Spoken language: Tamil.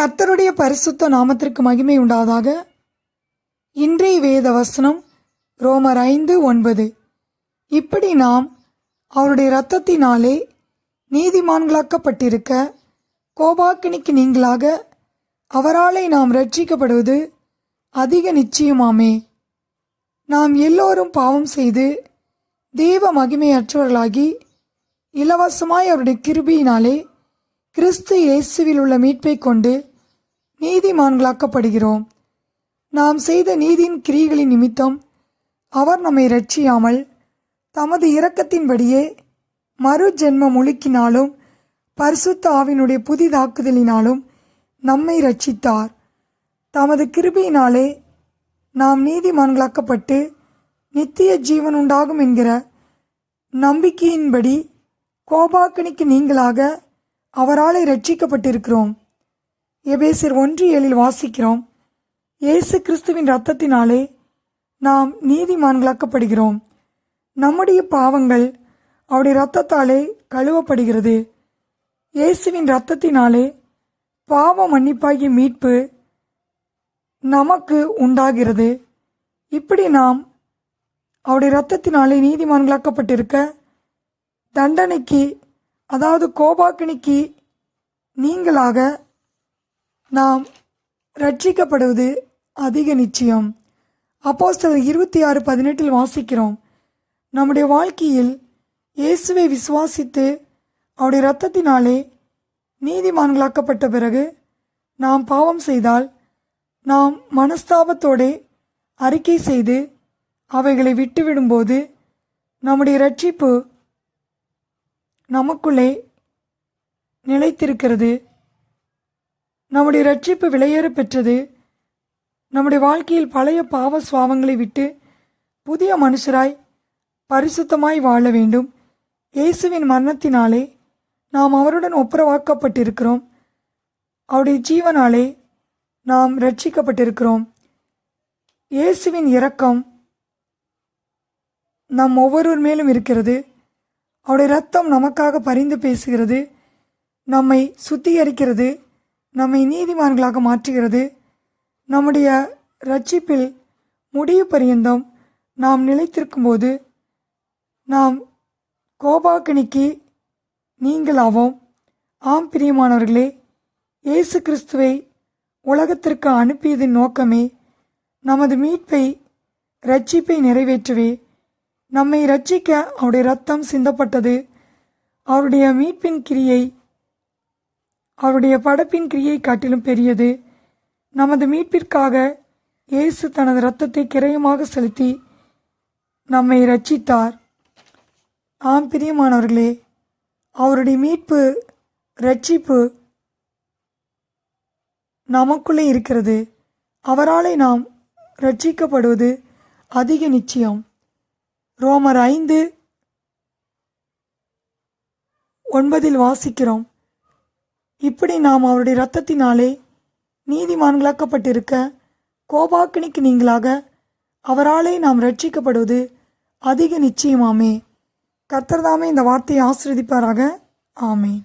கர்த்தருடைய பரிசுத்த நாமத்திற்கு மகிமை உண்டாதாக இன்றைய வேத வசனம் ரோமர் ஐந்து ஒன்பது. இப்படி நாம் அவருடைய இரத்தத்தினாலே நீதிமான்களாக்கப்பட்டிருக்க கோபாக்கினிக்கு நீங்களாக அவராலே நாம் ரட்சிக்கப்படுவது அதிக நிச்சயமாமே. நாம் எல்லோரும் பாவம் செய்து தெய்வ மகிமையற்றவர்களாகி இலவசமாய் அவருடைய கிருபியினாலே கிறிஸ்து இயேசுவில் உள்ள மீட்பை கொண்டு நீதிமான்களாக்கப்படுகிறோம். நாம் செய்த நீதியின் கிரிகளின் நிமித்தம் அவர் நம்மை ரட்சியாமல் தமது இரக்கத்தின்படியே மறு ஜென்மம் முழுக்கினாலும் பரிசுத்த ஆவினுடைய புதிதாக்குதலினாலும் நம்மை ரட்சித்தார் தமது கிருபியினாலே நாம் நீதிமான்களாக்கப்பட்டு நித்திய ஜீவன் உண்டாகும் என்கிற நம்பிக்கையின்படி கோபாக்கணிக்கு நீங்களாக அவராலே ரட்சிக்கப்பட்டிருக்கிறோம் எபேசியர் ஒன்று ஏழில் வாசிக்கிறோம். இயேசு கிறிஸ்துவின் இரத்தத்தினாலே நாம் நீதிமான்களாக்கப்படுகிறோம். நம்முடைய பாவங்கள் அவருடைய இரத்தத்தாலே கழுவப்படுகிறது. இயேசுவின் இரத்தத்தினாலே பாவ மன்னிப்பாகிய மீட்பு நமக்கு உண்டாகிறது. இப்படி நாம் அவருடைய இரத்தத்தினாலே நீதிமான்களாக்கப்பட்டிருக்க தண்டனைக்கு அதாவது கோபாக்கினிக்கு நீங்களாக நாம் ரட்சிக்கப்படுவது அதிக நிச்சயம். அப்போஸ்தல் இருபத்தி ஆறு பதினெட்டில் வாசிக்கிறோம். நம்முடைய வாழ்க்கையில் இயேசுவை விசுவாசித்து அவருடைய இரத்தத்தினாலே நீதிமான்களாக்கப்பட்ட பிறகு நாம் பாவம் செய்தால் நாம் மனஸ்தாபத்தோடே அறிக்கை செய்து அவைகளை விட்டுவிடும்போது நம்முடைய ரட்சிப்பு நமக்குள்ளே நிலைத்திருக்கிறது. நம்முடைய ரட்சிப்பு விலையேற பெற்றது. நம்முடைய வாழ்க்கையில் பழைய பாவ சுவாவங்களை விட்டு புதிய மனுஷராய் பரிசுத்தமாய் வாழ வேண்டும். இயேசுவின் மரணத்தினாலே நாம் அவருடன் ஒப்புரவாக்கப்பட்டிருக்கிறோம். அவருடைய ஜீவனாலே நாம் ரட்சிக்கப்பட்டிருக்கிறோம் இயேசுவின் இரக்கம் நம் ஒவ்வொருவர் மேலும் இருக்கிறது. அவருடைய ரத்தம் நமக்காக பரிந்து பேசுகிறது. நம்மை சுத்திகரிக்கிறது. நம்மை நீதிமான்களாக மாற்றுகிறது. நம்முடைய ரட்சிப்பில் முடிவு பரியந்தம் நாம் நிலைத்திருக்கும்போது நாம் கோபாக்கனிக்கு நீங்களாவோம். ஆம் பிரியமானவர்களே இயேசு கிறிஸ்துவை உலகத்திற்கு அனுப்பியதின் நோக்கமே நமது மீட்பை ரட்சிப்பை நிறைவேற்றவே. நம்மை ரட்சிக்க அவருடைய ரத்தம் சிந்தப்பட்டது. அவருடைய மீட்பின் கிரியை அவருடைய படைப்பின் கிரியை காட்டிலும் பெரியது. நமது மீட்பிற்காக இயேசு தனது இரத்தத்தை கிரயமாக செலுத்தி நம்மை ரட்சித்தார் ஆம் பிரியமானவர்களே அவருடைய மீட்பு ரட்சிப்பு நமக்குள்ளே இருக்கிறது. அவராலே நாம் ரட்சிக்கப்படுவது அதிக நிச்சயம். ரோமர் ஐந்து ஒன்பதில் வாசிக்கிறோம். இப்படி நாம் அவருடைய இரத்தத்தினாலே நீதிமான்களாக்கப்பட்டிருக்க கோபாக்கினிக்கு நீங்களாக அவராலே நாம் ரட்சிக்கப்படுவது அதிக நிச்சயமாமே. கர்த்தர்தாமே இந்த வார்த்தையை ஆசிரதிப்பாராக ஆமேன்.